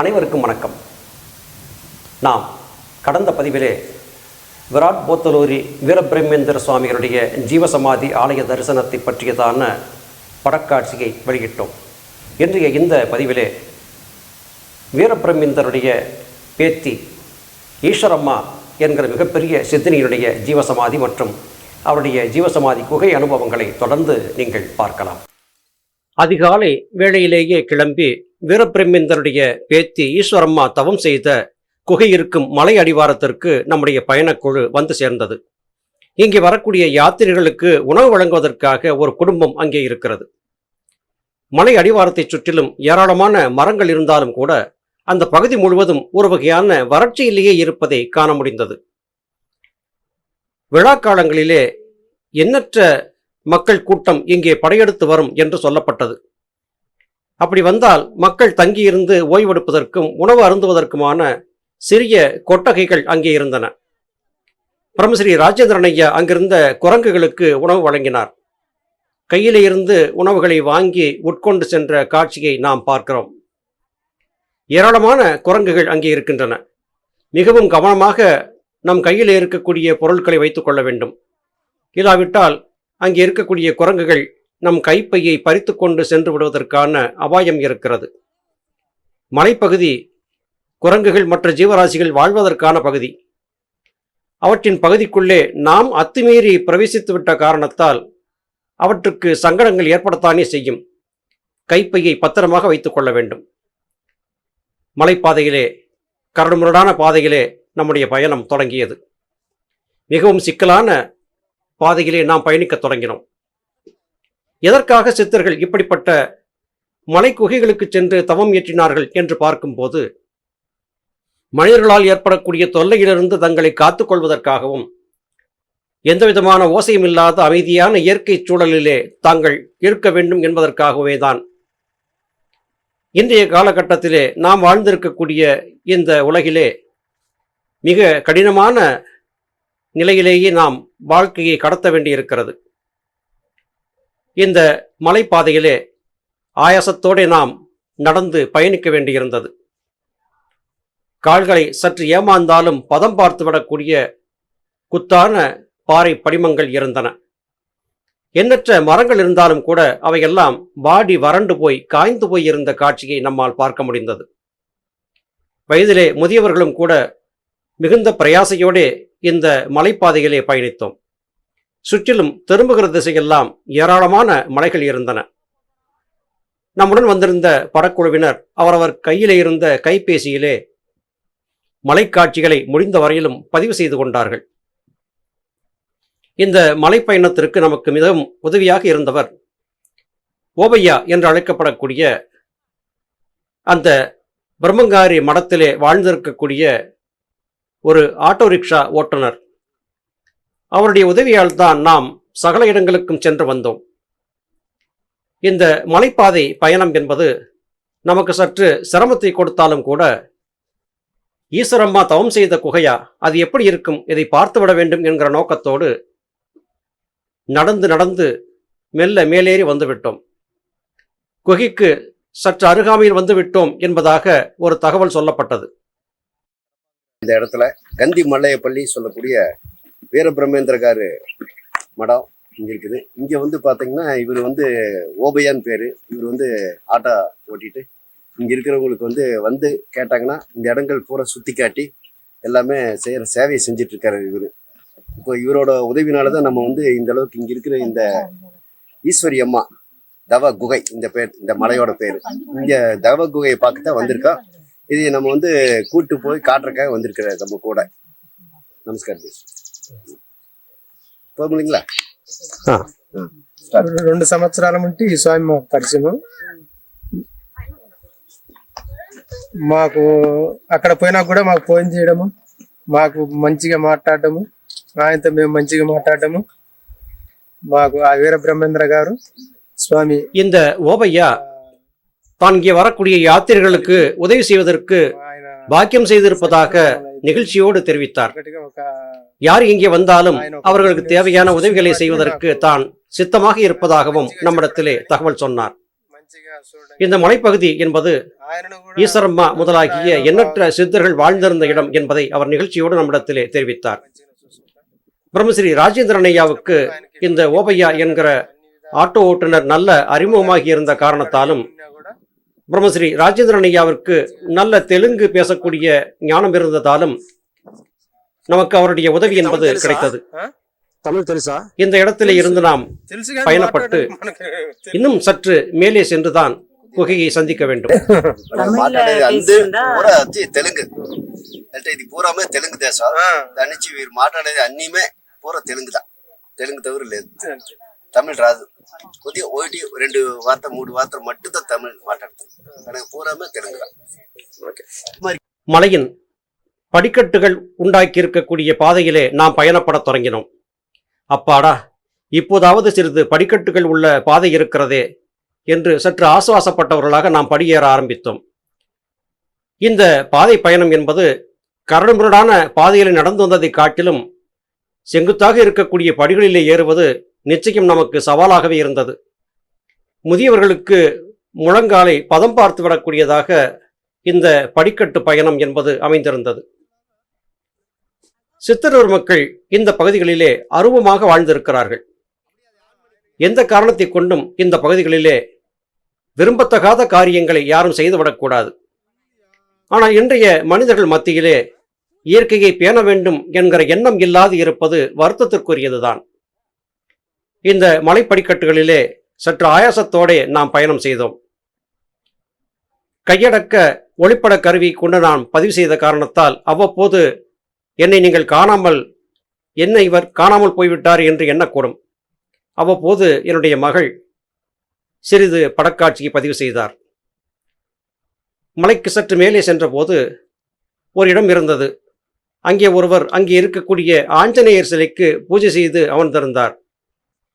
அனைவருக்கும் வணக்கம். நாம் கடந்த பதிவிலே விராட் போத்தலூரி வீரபிரம்மேந்திர சுவாமிகளுடைய ஜீவசமாதி ஆலய தரிசனத்தை பற்றியதான படக்காட்சியை வெளியிட்டோம். இன்றைய இந்த பதிவிலே வீரபிரம்மேந்தருடைய பேத்தி ஈஸ்வரம்மா என்கிற மிகப்பெரிய சித்தினியினுடைய ஜீவசமாதி மற்றும் அவருடைய ஜீவசமாதி குகை அனுபவங்களை தொடர்ந்து நீங்கள் பார்க்கலாம். அதிகாலை வேளையிலேயே கிளம்பி வீரபிரமேந்தருடைய பேத்தி ஈஸ்வரம்மா தவம் செய்த குகை இருக்கும் மலை அடிவாரத்திற்கு நம்முடைய பயணக்குழு வந்து சேர்ந்தது. இங்கே வரக்கூடிய யாத்திரைகளுக்கு உணவு வழங்குவதற்காக ஒரு குடும்பம் அங்கே இருக்கிறது. மலை அடிவாரத்தை சுற்றிலும் ஏராளமான மரங்கள் இருந்தாலும் கூட அந்த பகுதி முழுவதும் ஒரு வகையான வறட்சியிலேயே இருப்பதை காண முடிந்தது. விழா காலங்களிலே எண்ணற்ற மக்கள் கூட்டம் இங்கே படையெடுத்து வரும் என்று சொல்லப்பட்டது. அப்படி வந்தால் மக்கள் தங்கியிருந்து ஓய்வெடுப்பதற்கும் உணவு அருந்துவதற்குமான சிறிய கொட்டகைகள் அங்கே இருந்தன. பிரம்மஸ்ரீ ராஜேந்திரன் ஐயா அங்கிருந்த குரங்குகளுக்கு உணவு வழங்கினார். கையிலே இருந்து உணவுகளை வாங்கி உட்கொண்டு சென்ற காட்சியை நாம் பார்க்கிறோம். ஏராளமான குரங்குகள் அங்கே இருக்கின்றன. மிகவும் கவனமாக நம் கையில் இருக்கக்கூடிய பொருட்களை வைத்துக் கொள்ள வேண்டும். இல்லாவிட்டால் அங்கே இருக்கக்கூடிய குரங்குகள் நம் கைப்பையை பறித்து கொண்டு சென்று விடுவதற்கான அபாயம் இருக்கிறது. மலைப்பகுதி குரங்குகள் மற்ற ஜீவராசிகள் வாழ்வதற்கான பகுதி. அவற்றின் பகுதிக்குள்ளே நாம் அத்துமீறி பிரவேசித்துவிட்ட காரணத்தால் அவற்றுக்கு சங்கடங்கள் ஏற்படத்தானே செய்யும். கைப்பையை பத்திரமாக வைத்துக் கொள்ள வேண்டும். மலைப்பாதையிலே கரடுமுரடான பாதையிலே நம்முடைய பயணம் தொடங்கியது. மிகவும் சிக்கலான பாதையிலே நாம் பயணிக்க தொடங்கினோம். எதற்காக சித்தர்கள் இப்படிப்பட்ட மலை குகைகளுக்கு சென்று தவம் இயற்றினார்கள் என்று பார்க்கும்போது மனிதர்களால் ஏற்படக்கூடிய தொல்லையிலிருந்து தங்களை காத்துக்கொள்வதற்காகவும் எந்தவிதமான ஓசையும் இல்லாத அமைதியான இயற்கை சூழலிலே தாங்கள் இருக்க வேண்டும் என்பதற்காகவே தான் இன்றைய காலகட்டத்திலே நாம் வாழ்ந்திருக்கக்கூடிய இந்த உலகிலே மிக கடினமான நிலையிலேயே நாம் வாழ்க்கையை கடத்த வேண்டியிருக்கிறது. இந்த மலைப்பாதையிலே ஆயாசத்தோடு நாம் நடந்து பயணிக்க வேண்டியிருந்தது. கால்களை சற்று ஏமாந்தாலும் பதம் பார்த்துவிடக்கூடிய குத்தான பாறை படிமங்கள் இருந்தன. எண்ணற்ற மரங்கள் இருந்தாலும் கூட அவையெல்லாம் வாடி வறண்டு போய் காய்ந்து போய் இருந்த காட்சியை நம்மால் பார்க்க முடிந்தது. வயதிலே முதியவர்களும் கூட மிகுந்த பிரயாசையோடே இந்த மலைப்பாதையிலே பயணித்தோம். சுற்றிலும் திரும்புகிற திசையெல்லாம் ஏராளமான மலைகள் இருந்தன. நம்முடன் வந்திருந்த படக்குழுவினர் அவரவர் கையிலே இருந்த கைபேசியிலே மலைக்காட்சிகளை முடிந்த வரையிலும் பதிவு செய்து கொண்டார்கள். இந்த மலைப்பயணத்திற்கு நமக்கு மிகவும் உதவியாக இருந்தவர் ஓபையா என்று அழைக்கப்படக்கூடிய அந்த பிரம்மங்காரி மடத்திலே வாழ்ந்திருக்கக்கூடிய ஒரு ஆட்டோ ரிக்ஷா ஓட்டுநர். அவருடைய உதவியால் தான் நாம் சகல இடங்களுக்கும் சென்று வந்தோம். இந்த மலைப்பாதை பயணம் என்பது நமக்கு சற்று சிரமத்தை கொடுத்தாலும் கூட ஈஸ்வரம்மா தவம் செய்த குகையா அது எப்படி இருக்கும் இதை பார்த்துவிட வேண்டும் என்கிற நோக்கத்தோடு நடந்து நடந்து மெல்ல மேலேறி வந்துவிட்டோம். குகைக்கு சற்று அருகாமையில் வந்துவிட்டோம் என்பதாக ஒரு தகவல் சொல்லப்பட்டது. இந்த இடத்துல கந்தி மல்லையப்பள்ளி சொல்லக்கூடிய வீரபிரமேந்திரகாரு மடம் இங்கே இருக்குது. இங்கே வந்து பார்த்தீங்கன்னா இவர் வந்து ஓபையான் பேர். இவர் வந்து ஆட்டோ ஓட்டிட்டு இங்கே இருக்கிறவங்களுக்கு வந்து வந்து கேட்டாங்கன்னா இந்த இடங்கள் பூரா சுற்றி காட்டி எல்லாமே செய்கிற சேவையை செஞ்சிட்ருக்காரு இவர். இப்போ இவரோட உதவினால தான் நம்ம வந்து இந்த அளவுக்கு இங்கே இருக்கிற இந்த ஈஸ்வரி அம்மா தவ குகை இந்த பேர் இந்த மலையோட பேர். இங்கே தவ குகையை பார்க்க தான் வந்திருக்கோம் இது நம்ம வந்து கூட்டு போய் காட்டுறக்காக வந்திருக்கிற நம்ம கூட. நமஸ்கார் போகுங்களா ఆ. రెండు సంవత్సరాల నుండి ఈ స్వామి మాకు పరిచయం మాకు అక్కడ పోయినా కూడా మాకు ఫోన్ చేయడము మాకు మంచిగా మాట్లాడటము ఆయనతో మేము మంచిగా మాట్లాడటము మాకు ఆ వీర బ్రహ్మేంద్ర గారు స్వామి இந்த ஓபையா தான் இங்கே வரக்கூடிய யாத்திரைகளுக்கு உதவி செய்வதற்கு ఆయన பாக்கியம் செய்திருப்பதாக நிகழ்ச்சியோடு தெரிவித்தார். யார் இங்கே வந்தாலும் அவர்களுக்கு தேவையான உதவிகளை செய்வதற்கு தான் சித்தமாக இருப்பதாகவும் நம்மிடத்திலே தகவல் சொன்னார். இந்த மலைப்பகுதி என்பது ஈஸ்வரம்மா முதலாகிய எண்ணற்ற சித்தர்கள் வாழ்ந்திருந்த இடம் என்பதை அவர் நிகழ்ச்சியோடு நம்மிடத்திலே தெரிவித்தார். பிரம்மஸ்ரீ ராஜேந்திரனையாவுக்கு இந்த ஓபையா என்கிற ஆட்டோ ஓட்டுநர் நல்ல அறிமுகமாகி இருந்த காரணத்தாலும் பிரம்மஸ்ரீ ராஜேந்திரன் ஐயாவிற்கு நல்ல தெலுங்கு பேசக்கூடிய ஞானம் இருந்ததாலும் நமக்கு அவருடைய உதவி என்பது கிடைத்தது. தமிழ் தெரிசா இந்த இடத்திலே இருந்து நாம் பயணப்பட்டு இன்னும் சற்று மேலே சென்றுதான் குகையை சந்திக்க வேண்டும். தெலுங்கு. అంటే ఇది పూరామే తెలుగు దేశం దాని నుంచి వీరు మాట్లాడేది అన్నీమే పూర అంతే. తమిళ్ రాదు కొద్దిగా ఒకటి రెండు వార్త మూడు వార్త మట్టుతో తమిళ్ మాట్లాడుతుంది కనుక పూరామే తెలుగుదా மலையின் படிக்கட்டுகள் உண்டாக்கி இருக்கக்கூடிய பாதையிலே நாம் பயணப்படத் தொடங்கினோம் அப்பாடா இப்போதாவது சிறிது படிக்கட்டுகள் உள்ள பாதை இருக்கிறதே என்று சற்று ஆசுவாசப்பட்டவர்களாக நாம் படியேற ஆரம்பித்தோம் இந்த பாதை பயணம் என்பது கரடுமுரடான பாதையில் நடந்து வந்ததை காட்டிலும் செங்குத்தாக இருக்கக்கூடிய படிகளிலே ஏறுவது நிச்சயம் நமக்கு சவாலாகவே இருந்தது. முதியவர்களுக்கு முழங்காலை பதம் பார்த்து விடக்கூடியதாக இந்த படிக்கட்டு பயணம் என்பது அமைந்திருந்தது. சித்தரூர் மக்கள் இந்த பகுதிகளிலே அருவமாக வாழ்ந்திருக்கிறார்கள். எந்த காரணத்தை கொண்டும் இந்த பகுதிகளிலே விரும்பத்தகாத காரியங்களை யாரும் செய்துவிடக்கூடாது ஆனால் இன்றைய மனிதர்கள் மத்தியிலே இயற்கையை பேண வேண்டும் என்கிற எண்ணம் இல்லாது இருப்பது வருத்தத்திற்குரியதுதான். இந்த மலைப்படிக்கட்டுகளிலே சற்று ஆயாசத்தோடே நாம் பயணம் செய்தோம். கையடக்க ஒளிப்பட கருவி கொண்டு நான் பதிவு செய்த காரணத்தால் அவ்வப்போது என்னை நீங்கள் காணாமல் என்ன இவர் காணாமல் போய்விட்டார் என்று எண்ணக்கூடும். அவ்வப்போது என்னுடைய மகள் சிறிது படக்காட்சியை பதிவு செய்தார். மலைக்கு சற்று மேலே சென்றபோது ஒரு இடம் இருந்தது. அங்கே ஒருவர் அங்கே இருக்கக்கூடிய ஆஞ்சநேயர் சிலைக்கு பூஜை செய்து அமர்ந்திருந்தார்.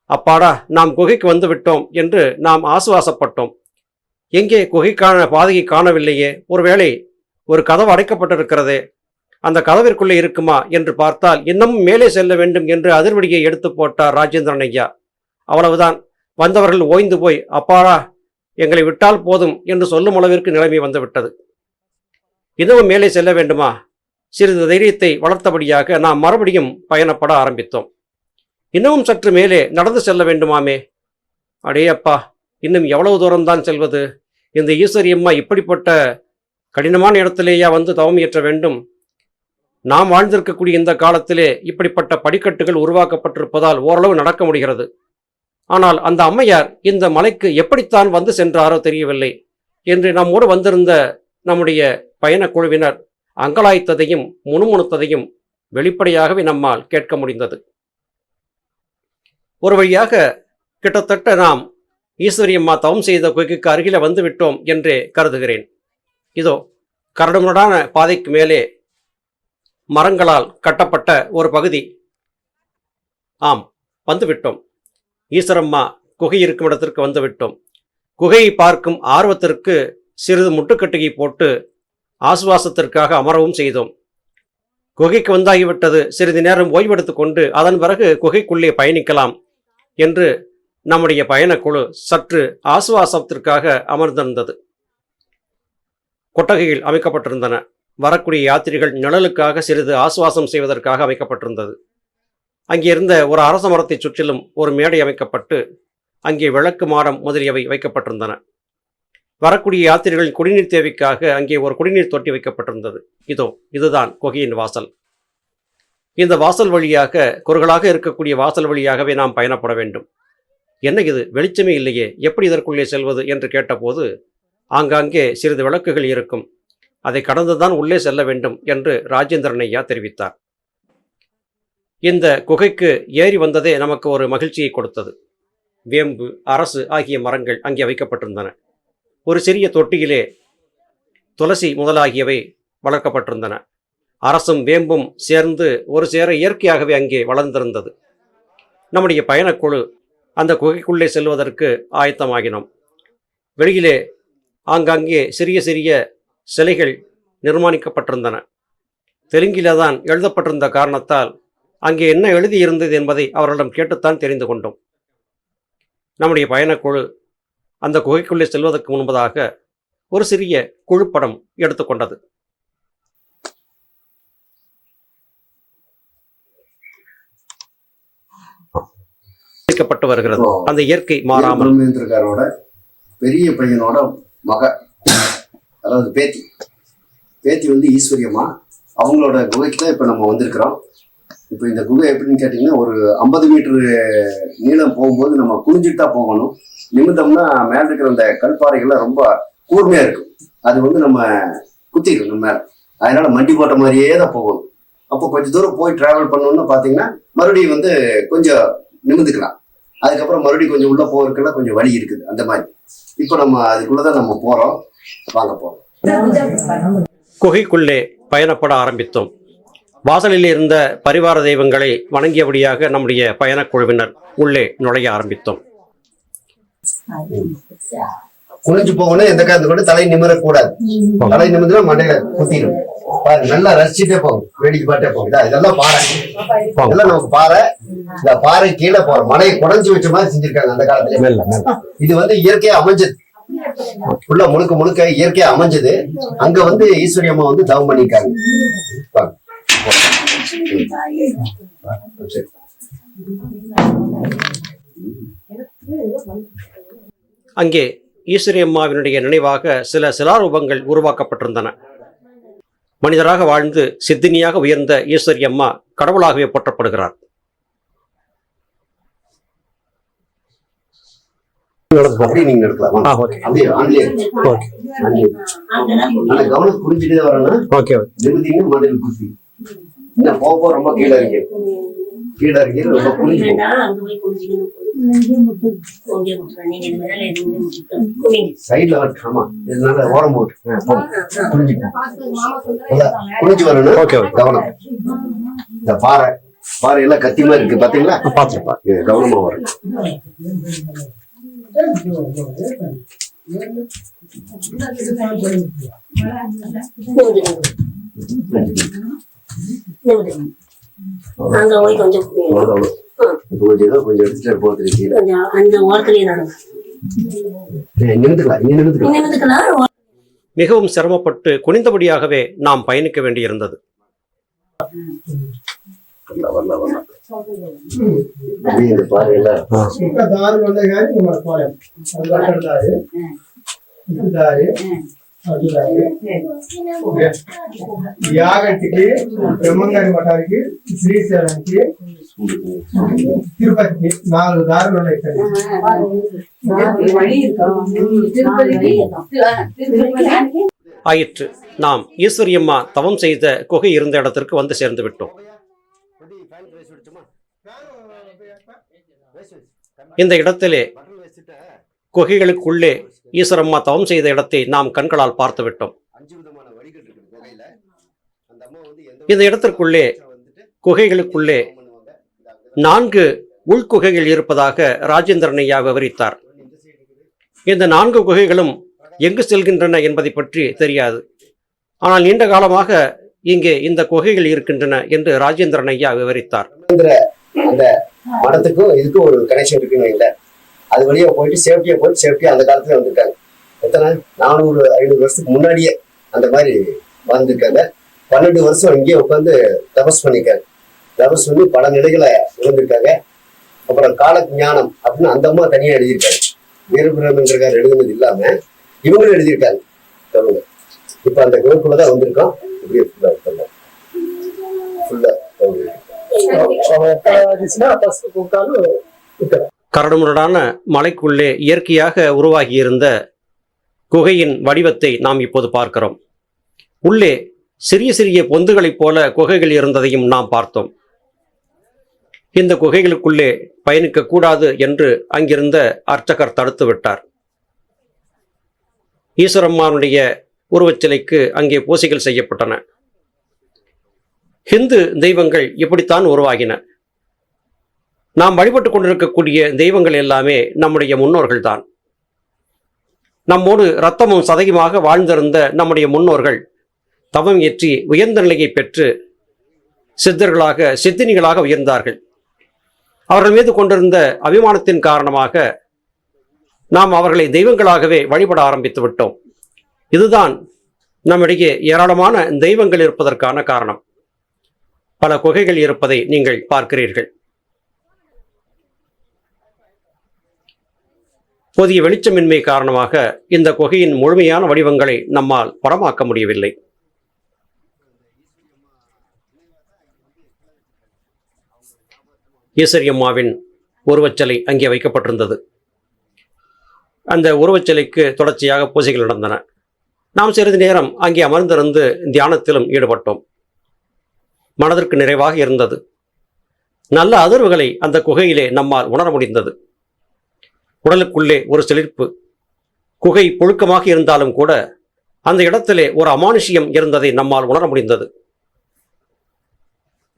அப்பாடா நாம் குகைக்கு வந்து விட்டோம் என்று நாம் ஆசுவாசப்பட்டோம். எங்கே குகைக்கான பாதையை காணவில்லையே? ஒருவேளை ஒரு கதவு அடைக்கப்பட்டிருக்கிறதே. அந்த கதவிற்குள்ளே இருக்குமா என்று பார்த்தால் இன்னமும் மேலே செல்ல வேண்டும் என்று அதிர்வடியை எடுத்து போட்டார் ராஜேந்திரன் ஐயா. அவ்வளவுதான். வந்தவர்கள் ஓய்ந்து போய் அப்பாடா எங்களை விட்டால் போதும் என்று சொல்லும் அளவிற்கு நிலைமை வந்துவிட்டது. இன்னமும் மேலே செல்ல வேண்டுமா? சிறிது தைரியத்தை வளர்த்தபடியாக நாம் மறுபடியும் பயணப்பட ஆரம்பித்தோம். இன்னமும் சற்று மேலே நடந்து செல்ல வேண்டுமாமே. அடேயப்பா இன்னும் எவ்வளவு தூரம்தான் செல்வது? இந்த ஈஸ்வரியம்மா இப்படிப்பட்ட கடினமான இடத்திலேயா வந்து தவம் இயற்ற வேண்டும்? நாம் வாழ்ந்திருக்கக்கூடிய இந்த காலத்திலே இப்படிப்பட்ட படிக்கட்டுகள் உருவாக்கப்பட்டிருப்பதால் ஓரளவு நடக்க முடிகிறது. ஆனால் அந்த அம்மையார் இந்த மலைக்கு எப்படித்தான் வந்து சென்றாரோ தெரியவில்லை. என்று நம்மோடு வந்திருந்த நம்முடைய பயணக்குழுவினர் அங்கலாய்த்ததையும் முணுமுணுத்ததையும் வெளிப்படையாகவே நம்மால் கேட்க முடிந்தது. ஒரு வழியாக கிட்டத்தட்ட நாம் ஈஸ்வரி அம்மா தவம் செய்த குகைக்கு அருகில வந்து விட்டோம் என்றே கருதுகிறேன். இதோ கரடுமுரடான பாதைக்கு மேலே மரங்களால் கட்டப்பட்ட ஒரு பகுதி. ஆம் வந்துவிட்டோம். ஈஸ்வரம்மா குகை இருக்கும் இடத்திற்கு வந்துவிட்டோம். குகையை பார்க்கும் ஆர்வத்திற்கு சிறிது முட்டுக்கட்டுகை போட்டு ஆசுவாசத்திற்காக அமரவும் செய்தோம். குகைக்கு வந்தாகிவிட்டது சிறிது நேரம் ஓய்வெடுத்து கொண்டு அதன் பிறகு குகைக்குள்ளே பயணிக்கலாம். என்று நம்முடைய பயணக்குழு சற்று ஆசுவாசத்திற்காக அமர்ந்திருந்தது. கொட்டகையில் அமைக்கப்பட்டிருந்தன. வரக்கூடிய யாத்திரிகள் நிழலுக்காக சிறிது ஆசுவாசம் செய்வதற்காக அமைக்கப்பட்டிருந்தது. அங்கே இருந்த ஒரு அரச மரத்தை சுற்றிலும் ஒரு மேடை அமைக்கப்பட்டு அங்கே விளக்கு மாடம் முதலியவை வைக்கப்பட்டிருந்தன. வரக்கூடிய யாத்திரிகளின் குடிநீர் தேவைக்காக அங்கே ஒரு குடிநீர் தொட்டி வைக்கப்பட்டிருந்தது. இதோ இதுதான் குகையின் வாசல். இந்த வாசல் வழியாக குறுகலாக இருக்கக்கூடிய வாசல் வழியாகவே நாம் பயணப்பட வேண்டும். என்ன இது? வெளிச்சமே இல்லையே. எப்படி இதற்குள்ளே செல்வது என்று கேட்டபோது ஆங்காங்கே சிறிது விளக்குகள் இருக்கும். அதை கடந்துதான் உள்ளே செல்ல வேண்டும் என்று ராஜேந்திரன் ஐயா தெரிவித்தார். இந்த குகைக்கு ஏறி வந்ததே நமக்கு ஒரு மகிழ்ச்சியை கொடுத்தது. வேம்பு அரசு ஆகிய மரங்கள் அங்கே வைக்கப்பட்டிருந்தன. ஒரு சிறிய தொட்டியிலே துளசி முதலாகியவை வளர்க்கப்பட்டிருந்தன. அரசும் வேம்பும் சேர்ந்து ஒரு சேர இயற்கையாகவே அங்கே வளர்ந்திருந்தது. நம்முடைய பயணக்குழு அந்த குகைக்குள்ளே செல்வதற்கு ஆயத்தமாகினோம். வெளியிலே ஆங்காங்கே சிறிய சிறிய சிலைகள் நிர்மாணிக்கப்பட்டிருந்தன. தெலுங்கிலே தான் எழுதப்பட்டிருந்த காரணத்தால் அங்கே என்ன எழுதியிருந்தது என்பதை அவர்களிடம் கேட்டுத்தான் தெரிந்து கொண்டோம். நம்முடைய பயணக்குழு அந்த குகைக்குள்ளே செல்வதற்கு முன்பதாக ஒரு சிறிய குழுப்படம் எடுத்துக்கொண்டது. வைக்கப்பட்டு வருகிறது. அந்த இயற்கை மாறாமல். பெரிய பையனோட மக அதாவது பேத்தி. பேத்தி வந்து ஈஸ்வரியம்மா. அவங்களோட குகைக்கு தான் இப்போ நம்ம வந்திருக்கிறோம். இப்போ இந்த குகை எப்படின்னு கேட்டிங்கன்னா ஒரு ஐம்பது மீட்டர் நீளம் போகும்போது நம்ம குனிஞ்சிட்டு தான் போகணும். நிமிந்தோம்னா மேலே இருக்கிற அந்த கல்பாறைகள்லாம் ரொம்ப கூர்மையாக இருக்கும். அது வந்து நம்ம குத்திடும் நம்ம மேலே. அதனால மண்டி போட்ட மாதிரியே தான் போகணும். அப்போ கொஞ்சம் தூரம் போய் டிராவல் பண்ணோம்னு பார்த்தீங்கன்னா மறுபடியும் வந்து கொஞ்சம் நிமிந்துக்கலாம். அதுக்கப்புறம் மறுபடியும் கொஞ்சம் உள்ள போகிறதுக்கெல்லாம் கொஞ்சம் வழி இருக்குது அந்த மாதிரி. இப்போ நம்ம அதுக்குள்ளதான் நம்ம போறோம். வாங்க போறோம் குகைக்குள்ளே பயணப்பட ஆரம்பித்தோம். வாசலில் இருந்த பரிவார தெய்வங்களை வணங்கியபடியாக நம்முடைய பயணக்குழுவினர் உள்ளே நுழைய ஆரம்பித்தோம். குனிஞ்சு போகணும் எந்த காரணத்து கூட தலை நிமிரக்கூடாது. தலை நிமிர்ந்தா மண்டையில குத்திடும் பாரு நல்லா ரசிச்சுட்டே போகும் வேடிக்கை பாட்டே போகும் இதா, இதெல்லாம் பாறை. இதெல்லாம் நமக்கு பாறை. இந்த பாறை கீழே போற மலையை குடஞ்சு வச்ச மாதிரி செஞ்சிருக்காங்க அந்த காலத்துல. இது வந்து இயற்கையா அமைஞ்சது. உள்ள முழுக்க முழுக்க இயற்கையா அமைஞ்சது. அங்க வந்து ஈஸ்வரி அம்மா வந்து தவம் பண்ணிருக்காங்க. அங்கே ஈஸ்வரி அம்மாவினுடைய நினைவாக சில சிலாரூபங்கள் உருவாக்கப்பட்டிருந்தன. மனிதராக வாழ்ந்து சித்தினியாக உயர்ந்த ஈஸ்வரி அம்மா கடவுளாகவே போற்றப்படுகிறார். ரொம்ப கீழே இருக்கு. கீழே இருக்கு ரொம்ப குனிஞ்சு போகும். சைடுல வரட்டும் ஆமா இதனால ஓரம் போட்டு. வரணும். ஓகே. கவனம். இந்த பாறை பாறை எல்லாம் கத்தி மாதிரி இருக்கு பாத்தீங்களா? பார்த்துருப்பா இது கவனமா வரும். அங்க போய் கொஞ்சம் கொஞ்சம் ஏதோ கொஞ்சம் எடுத்துட்டு போகிறது கீழே கொஞ்சம் அந்த ஓரத்துலயே நடக்கும் ஏ, நிமிந்துக்கலாம் இங்க நிமிந்துக்கலாம் நிமிந்துக்கலாம் மிகவும் சிரமப்பட்டு குனிந்தபடியாகவே நாம் பயணிக்க வேண்டியிருந்தது வரலாம் வரலாம் வரலாம் அப்படியே இந்த பாறை எல்லாம் ఇంకా దారులు ఉన్నాయి కానీ మన పోలేం అది అక్కడ దారి ఇటు దారి అటు దారి ఓకే. యాగంటికి బ్రహ్మంగారి మఠానికి శ్రీశైలానికి తిరుపతికి నాలుగు దారులు ఉన్నాయి ఇక్కడ ஆயிற்று நாம் ஈஸ்வரி அம்மா தவம் செய்த குகை இருந்த இடத்திற்கு வந்து சேர்ந்து விட்டோம் இந்த இடத்திலே குகைகளுக்குள்ளே ஈஸ்வரம்மா தவம் செய்த இடத்தை நாம் கண்களால் பார்த்து விட்டோம் அஞ்சு விதமான வழிகள் இருக்குது குகையில அந்த அம்மா வந்து எந்த இந்த இடத்திற்குள்ளே குகைகளுக்குள்ளே நான்கு உள்குகைகள் இருப்பதாக ராஜேந்திரன் ஐயா விவரித்தார். இந்த நான்கு குகைகளும் எங்கு செல்கின்றன என்பதை பற்றி தெரியாது. ஆனால் நீண்ட காலமாக இங்கே இந்த குகைகள் இருக்கின்றன என்று ராஜேந்திரன் ஐயா விவரித்தார். அந்த மடத்துக்கும் இதுக்கும் ஒரு கனெக்ஷன் இருக்குன்னு அது வழியாக போயிட்டு சேஃப்டியாக போயிட்டு சேஃப்டியாக அந்த காலத்துல வந்திருக்காங்க எத்தனை நானூறு ஐநூறு வருஷத்துக்கு முன்னாடியே அந்த மாதிரி வாழ்ந்திருக்காங்க. பன்னெண்டு வருஷம் இங்கேயே உட்காந்து தபஸ் பண்ணியிருக்காங்க தபஸ் பண்ணி பல நிலைகளை இழந்திருக்காங்க. அப்புறம் கால ஞானம் அப்படின்னு அந்த அம்மா தனியாக எழுதியிருக்காங்க வீரபிரமன்றக்கார் எழுதுனது இல்லாமல் இவங்களும் எழுதியிருக்காங்க. சொல்லுங்க. இப்ப அந்த குரூப்ல தான் வந்திருக்கோம். இப்படியே ஃபுல்லா சொல்லுங்க. ஃபுல்லா அவங்க எட்டாவது ஃபர்ஸ்ட் கூப்பிட்டாலும் கரடுமுரடான மலைக்குள்ளே இயற்கையாக உருவாகியிருந்த குகையின் வடிவத்தை நாம் இப்போது பார்க்கிறோம். உள்ளே சிறிய சிறிய பொந்துகளைப் போல குகைகள் இருந்ததையும் நாம் பார்த்தோம். இந்த குகைகளுக்குள்ளே பயணிக்கக்கூடாது என்று அங்கிருந்த அர்ச்சகர் தடுத்து விட்டார். ஈஸ்வரம்மானுடைய உருவச்சிலைக்கு அங்கே பூசைகள் செய்யப்பட்டன. ஹிந்து தெய்வங்கள் இப்படித்தான் உருவாகின. நாம் வழிபட்டு கொண்டிருக்கக்கூடிய தெய்வங்கள் எல்லாமே நம்முடைய முன்னோர்கள் தான் நம்மோடு இரத்தமும் சதையுமாக வாழ்ந்திருந்த நம்முடைய முன்னோர்கள் தவம் ஏற்றி உயர்ந்த நிலையை பெற்று சித்தர்களாக சித்தினிகளாக உயர்ந்தார்கள். அவர்கள் மீது கொண்டிருந்த அபிமானத்தின் காரணமாக நாம் அவர்களை தெய்வங்களாகவே வழிபட ஆரம்பித்து விட்டோம். இதுதான் நம்மிடையே ஏராளமான தெய்வங்கள் இருப்பதற்கான காரணம். பல குகைகள் இருப்பதை நீங்கள் பார்க்கிறீர்கள். போதிய வெளிச்சமின்மை காரணமாக இந்த குகையின் முழுமையான வடிவங்களை நம்மால் படமாக்க முடியவில்லை. ஈஸ்வரியம்மாவின் உருவச்சிலை அங்கே வைக்கப்பட்டிருந்தது. அந்த உருவச்சிலைக்கு தொடர்ச்சியாக பூஜைகள் நடந்தன. நாம் சிறிது நேரம் அங்கே அமர்ந்திருந்து தியானத்திலும் ஈடுபட்டோம். மனதிற்கு நிறைவாக இருந்தது. நல்ல அதிர்வுகளை அந்த குகையிலே நம்மால் உணர முடிந்தது. உடலுக்குள்ளே ஒரு செழிப்பு. குகை புழுக்கமாக இருந்தாலும் கூட அந்த இடத்திலே ஒரு அமானுஷ்யம் இருந்ததை நம்மால் உணர முடிந்தது.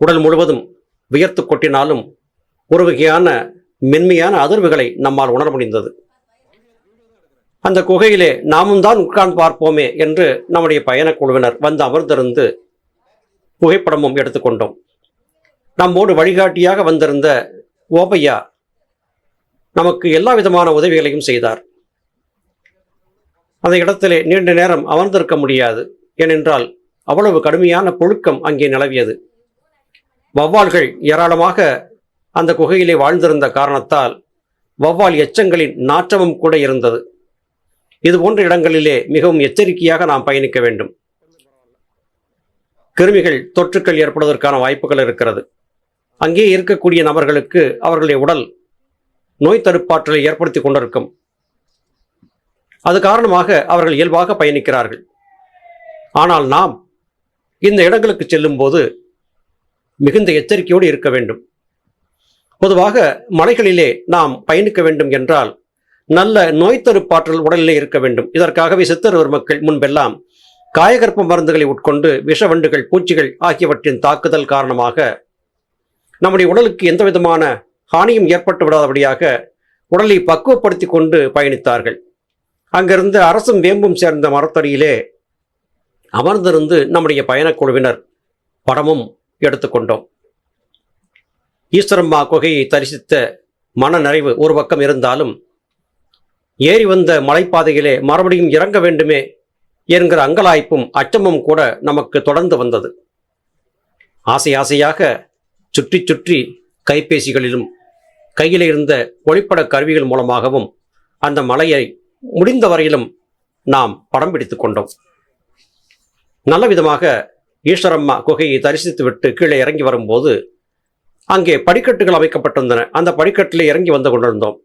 உடல் முழுவதும் வியர்த்து கொட்டினாலும் ஒரு வகையான மென்மையான அதிர்வுகளை நம்மால் உணர முடிந்தது. அந்த குகையிலே நாமும் தான் உட்கார்ந்து பார்ப்போமே என்று நம்முடைய பயணக் குழுவினர் வந்து அமர்ந்திருந்து புகைப்படமும் எடுத்துக்கொண்டோம் நம்மோடு வழிகாட்டியாக வந்திருந்த ஓபையா நமக்கு எல்லா விதமான உதவிகளையும் செய்தார். அந்த இடத்திலே நீண்ட நேரம் அமர்ந்திருக்க முடியாது. ஏனென்றால் அவ்வளவு கடுமையான புழுக்கம் அங்கே நிலவியது. வௌவால்கள் ஏராளமாக அந்த குகையிலே வாழ்ந்திருந்த காரணத்தால் வௌவால் எச்சங்களின் நாற்றமும் கூட இருந்தது. இது போன்ற இடங்களிலே மிகவும் எச்சரிக்கையாக நாம் பயணிக்க வேண்டும். கிருமிகள் தொற்றுக்கள் ஏற்படுவதற்கான வாய்ப்புகள் இருக்கிறது. அங்கே இருக்கக்கூடிய நபர்களுக்கு அவர்களுடைய உடல் நோய் தடுப்பாற்றலை ஏற்படுத்தி கொண்டிருக்கும். அது காரணமாக அவர்கள் இயல்பாக பயணிக்கிறார்கள். ஆனால் நாம் இந்த இடங்களுக்கு செல்லும்போது மிகுந்த எச்சரிக்கையோடு இருக்க வேண்டும். பொதுவாக மலைகளிலே நாம் பயணிக்க வேண்டும் என்றால் நல்ல நோய் தடுப்பாற்றல் உடலிலே இருக்க வேண்டும். இதற்காகவே சித்தருவர் மக்கள் முன்பெல்லாம் காயகற்ப மருந்துகளை உட்கொண்டு விஷவண்டுகள் பூச்சிகள் ஆகியவற்றின் தாக்குதல் காரணமாக நம்முடைய உடலுக்கு எந்த விதமான ஹானியும் ஏற்பட்டு விடாதபடியாக உடலை பக்குவப்படுத்தி கொண்டு பயணித்தார்கள். அங்கிருந்து அரசும் வேம்பும் சேர்ந்த மரத்தடியிலே அமர்ந்திருந்து நம்முடைய பயணக்குழுவினர் படமும் எடுத்துக்கொண்டோம் ஈஸ்வரம்மா குகையை தரிசித்த மன நிறைவு ஒரு பக்கம் இருந்தாலும் ஏறி வந்த மலைப்பாதையிலே மறுபடியும் இறங்க வேண்டுமே என்கிற அங்கலாய்ப்பும் அச்சமும் கூட நமக்கு தொடர்ந்து வந்தது. ஆசை ஆசையாக சுற்றி சுற்றி கைபேசிகளிலும் கையில் இருந்த ஒளிப்பட கருவிகள் மூலமாகவும் அந்த மலையை முடிந்த வரையிலும் நாம் படம் பிடித்து கொண்டோம். நல்ல விதமாக ஈஸ்வரம்மா குகையை தரிசித்துவிட்டு கீழே இறங்கி வரும்போது அங்கே படிக்கட்டுகள் அமைக்கப்பட்டிருந்தன. அந்த படிக்கட்டில் இறங்கி வந்து கொண்டிருந்தோம்.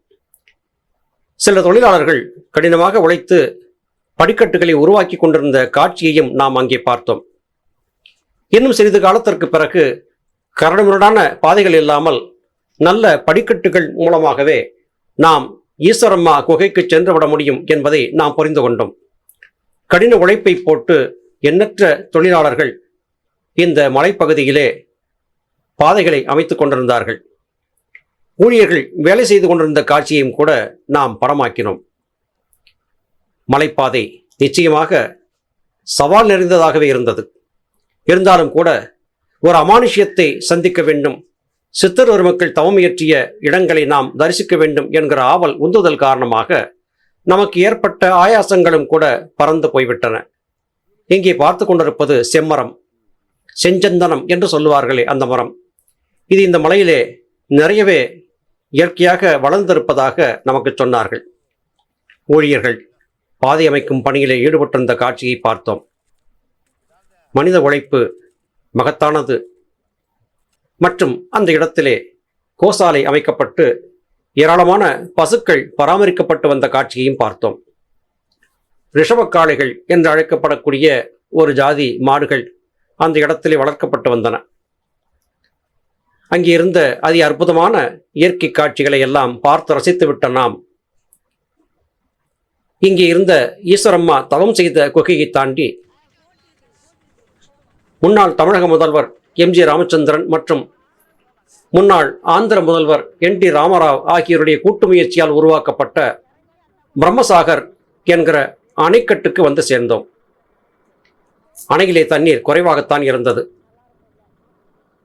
சில தொழிலாளர்கள் கடினமாக உழைத்து படிக்கட்டுகளை உருவாக்கி கொண்டிருந்த காட்சியையும் நாம் அங்கே பார்த்தோம். இன்னும் சிறிது காலத்திற்கு பிறகு கரடுமுரடான பாதைகள் இல்லாமல் நல்ல படிக்கட்டுகள் மூலமாகவே நாம் ஈஸ்வரம்மா குகைக்கு சென்று விட முடியும் என்பதை நாம் புரிந்து கொண்டோம். கடின உழைப்பை போட்டு எண்ணற்ற தொழிலாளர்கள் இந்த மலைப்பகுதியிலே பாதைகளை அமைத்துக் கொண்டிருந்தார்கள். ஊழியர்கள் வேலை செய்து கொண்டிருந்த காட்சியையும் கூட நாம் படமாக்கினோம். மலைப்பாதை நிச்சயமாக சவால் நிறைந்ததாகவே இருந்தது. இருந்தாலும் கூட ஒரு அமானுஷ்யத்தை சந்திக்க வேண்டும் சித்தர் ஒரு மக்கள் தவம் இயற்றிய இடங்களை நாம் தரிசிக்க வேண்டும் என்கிற ஆவல் உந்துதல் காரணமாக நமக்கு ஏற்பட்ட ஆயாசங்களும் கூட பறந்து போய்விட்டன. இங்கே பார்த்து கொண்டிருப்பது செம்மரம் செஞ்சந்தனம் என்று சொல்லுவார்களே அந்த மரம். இது இந்த மலையிலே நிறையவே இயற்கையாக வளர்ந்திருப்பதாக நமக்கு சொன்னார்கள். ஊழியர்கள் பாதை அமைக்கும் பணியிலே ஈடுபட்டிருந்த காட்சியை பார்த்தோம். மனித உழைப்பு மகத்தானது. மற்றும் அந்த இடத்திலே கோசாலை அமைக்கப்பட்டு ஏராளமான பசுக்கள் பராமரிக்கப்பட்டு வந்த காட்சியையும் பார்த்தோம். ரிஷபக்காளைகள் என்று அழைக்கப்படக்கூடிய ஒரு ஜாதி மாடுகள் அந்த இடத்திலே வளர்க்கப்பட்டு வந்தன. அங்கே இருந்த அதி அற்புதமான இயற்கை காட்சிகளை எல்லாம் பார்த்து ரசித்துவிட்ட நாம் இங்கே இருந்த ஈஸ்வரம்மா தவம் செய்த குகையை தாண்டி முன்னாள் தமிழக முதல்வர் எம் ஜி ராமச்சந்திரன் மற்றும் முன்னாள் ஆந்திர முதல்வர் என் டி ராமராவ் ஆகியோருடைய கூட்டு முயற்சியால் உருவாக்கப்பட்ட பிரம்மசாகர் என்கிற அணைக்கட்டுக்கு வந்து சேர்ந்தோம். அணையிலே தண்ணீர் குறைவாகத்தான் இருந்தது.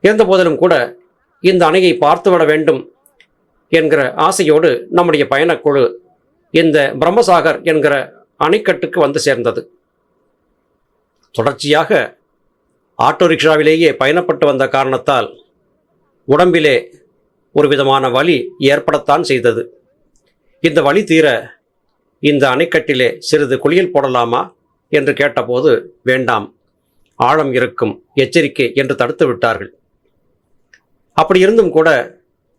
இருந்தபோதிலும் கூட இந்த அணையை பார்த்துவிட வேண்டும் என்கிற ஆசையோடு நம்முடைய பயணக்குழு இந்த பிரம்மசாகர் என்கிற அணைக்கட்டுக்கு வந்து சேர்ந்தது. தொடர்ச்சியாக ஆட்டோ ரிக்ஷாவிலேயே பயணப்பட்டு வந்த காரணத்தால் உடம்பிலே ஒரு விதமான வலி ஏற்படத்தான் செய்தது. இந்த வலி தீர இந்த அணைக்கட்டிலே சிறிது குளியல் போடலாமா என்று கேட்டபோது வேண்டாம் ஆழம் இருக்கும் எச்சரிக்கை என்று தடுத்து விட்டார்கள். அப்படி இருந்தும் கூட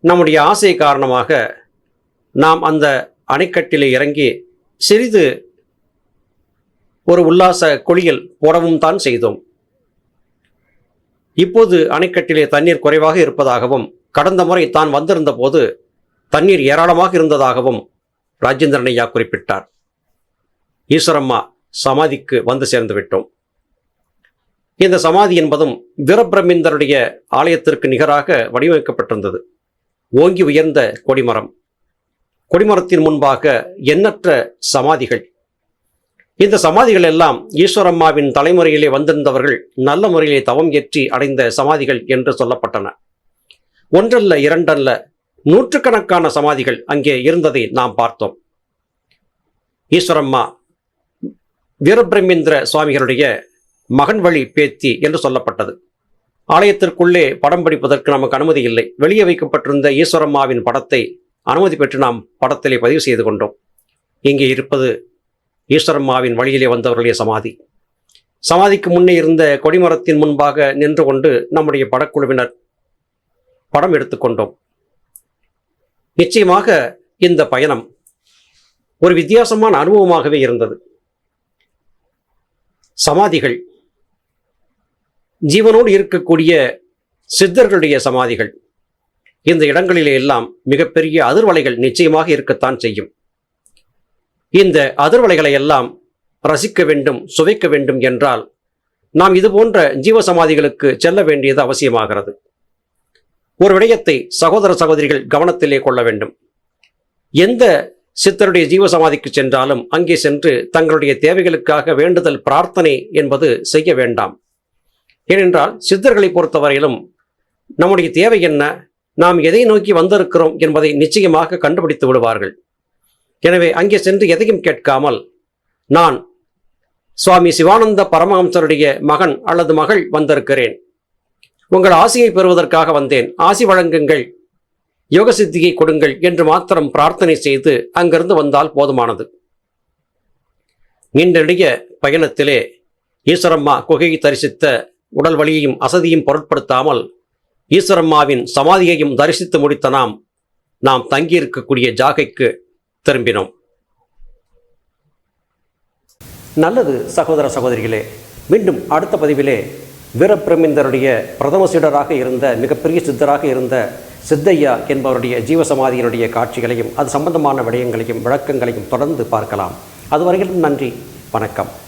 நம்முடைய ஆசை காரணமாக நாம் அந்த அணைக்கட்டிலே இறங்கி சிறிது ஒரு உல்லாச குளியல் போடவும் தான் செய்தோம். இப்போது அணைக்கட்டிலே தண்ணீர் குறைவாக இருப்பதாகவும் கடந்த முறை தான் வந்திருந்த போது தண்ணீர் ஏராளமாக இருந்ததாகவும் ராஜேந்திரன் ஐயா குறிப்பிட்டார். ஈஸ்வரம்மா சமாதிக்கு வந்து சேர்ந்து விட்டோம் இந்த சமாதி என்பதும் வீரபிரமிந்தருடைய ஆலயத்திற்கு நிகராக வடிவமைக்கப்பட்டிருந்தது. ஓங்கி உயர்ந்த கொடிமரம். கொடிமரத்தின் முன்பாக எண்ணற்ற சமாதிகள். இந்த சமாதிகள் எல்லாம் ஈஸ்வரம்மாவின் தலைமுறையிலே வந்திருந்தவர்கள் நல்ல முறையிலே தவம் ஏற்றி அடைந்த சமாதிகள் என்று சொல்லப்பட்டன. ஒன்றல்ல இரண்டல்ல நூற்றுக்கணக்கான சமாதிகள் அங்கே இருந்ததை நாம் பார்த்தோம். ஈஸ்வரம்மா வீரபிரமேந்திர சுவாமிகளுடைய மகன் வழி பேத்தி என்று சொல்லப்பட்டது. ஆலயத்திற்குள்ளே படம் பிடிப்பதற்கு நமக்கு அனுமதி இல்லை. வெளியே வைக்கப்பட்டிருந்த ஈஸ்வரம்மாவின் படத்தை அனுமதி பெற்று நாம் படத்திலே பதிவு செய்து கொண்டோம். இங்கே இருப்பது ஈஸ்வரம்மாவின் வழியிலே வந்தவர்களுடைய சமாதி. சமாதிக்கு முன்னே இருந்த கொடிமரத்தின் முன்பாக நின்று கொண்டு நம்முடைய படக்குழுவினர் படம் எடுத்துக்கொண்டோம் நிச்சயமாக இந்த பயணம் ஒரு வித்தியாசமான அனுபவமாகவே இருந்தது. சமாதிகள் ஜீவனோடு இருக்கக்கூடிய சித்தர்களுடைய சமாதிகள். இந்த இடங்களிலே எல்லாம் மிகப்பெரிய அதிர்வலைகள் நிச்சயமாக இருக்கத்தான் செய்யும். இந்த அதிர்வலைகளை எல்லாம் ரசிக்க வேண்டும் சுவைக்க வேண்டும் என்றால் நாம் இது போன்ற ஜீவ சமாதிகளுக்கு செல்ல வேண்டியது அவசியமாகிறது. ஒரு விடயத்தை சகோதர சகோதரிகள் கவனத்திலே கொள்ள வேண்டும். எந்த சித்தருடைய ஜீவ சமாதிக்கு சென்றாலும் அங்கே சென்று தங்களுடைய தேவைகளுக்காக வேண்டுதல் பிரார்த்தனை என்பது செய்ய வேண்டாம். ஏனென்றால் சித்தர்களை பொறுத்தவரையிலும் நம்முடைய தேவை என்ன நாம் எதை நோக்கி வந்திருக்கிறோம் என்பதை நிச்சயமாக கண்டுபிடித்து விடுவார்கள். எனவே அங்கே சென்று எதையும் கேட்காமல் நான் சுவாமி சிவானந்த பரமஹம்சருடைய மகன் அல்லது மகள் வந்திருக்கிறேன். உங்கள் ஆசியை பெறுவதற்காக வந்தேன். ஆசி வழங்குங்கள். யோக சித்தியை கொடுங்கள் என்று மாத்திரம் பிரார்த்தனை செய்து அங்கிருந்து வந்தால் போதுமானது. நீண்ட பயணத்திலே ஈஸ்வரம்மா குகையை தரிசித்த உடல் வலியையும் அசதியும் பொருட்படுத்தாமல் ஈஸ்வரம்மாவின் சமாதியையும் தரிசித்து முடித்த நாம் நாம் தங்கியிருக்கக்கூடிய ஜாகைக்கு திரும்பினோம். நல்லது சகோதர சகோதரிகளே மீண்டும் அடுத்த பதிவிலே வீரபிரமிந்தருடைய பிரதம சீடராக இருந்த மிகப்பெரிய சித்தராக இருந்த சித்தையா என்பவருடைய ஜீவசமாதியினுடைய காட்சிகளையும் அது சம்பந்தமான விடயங்களையும் விளக்கங்களையும் தொடர்ந்து பார்க்கலாம். அதுவரையிலும் நன்றி வணக்கம்.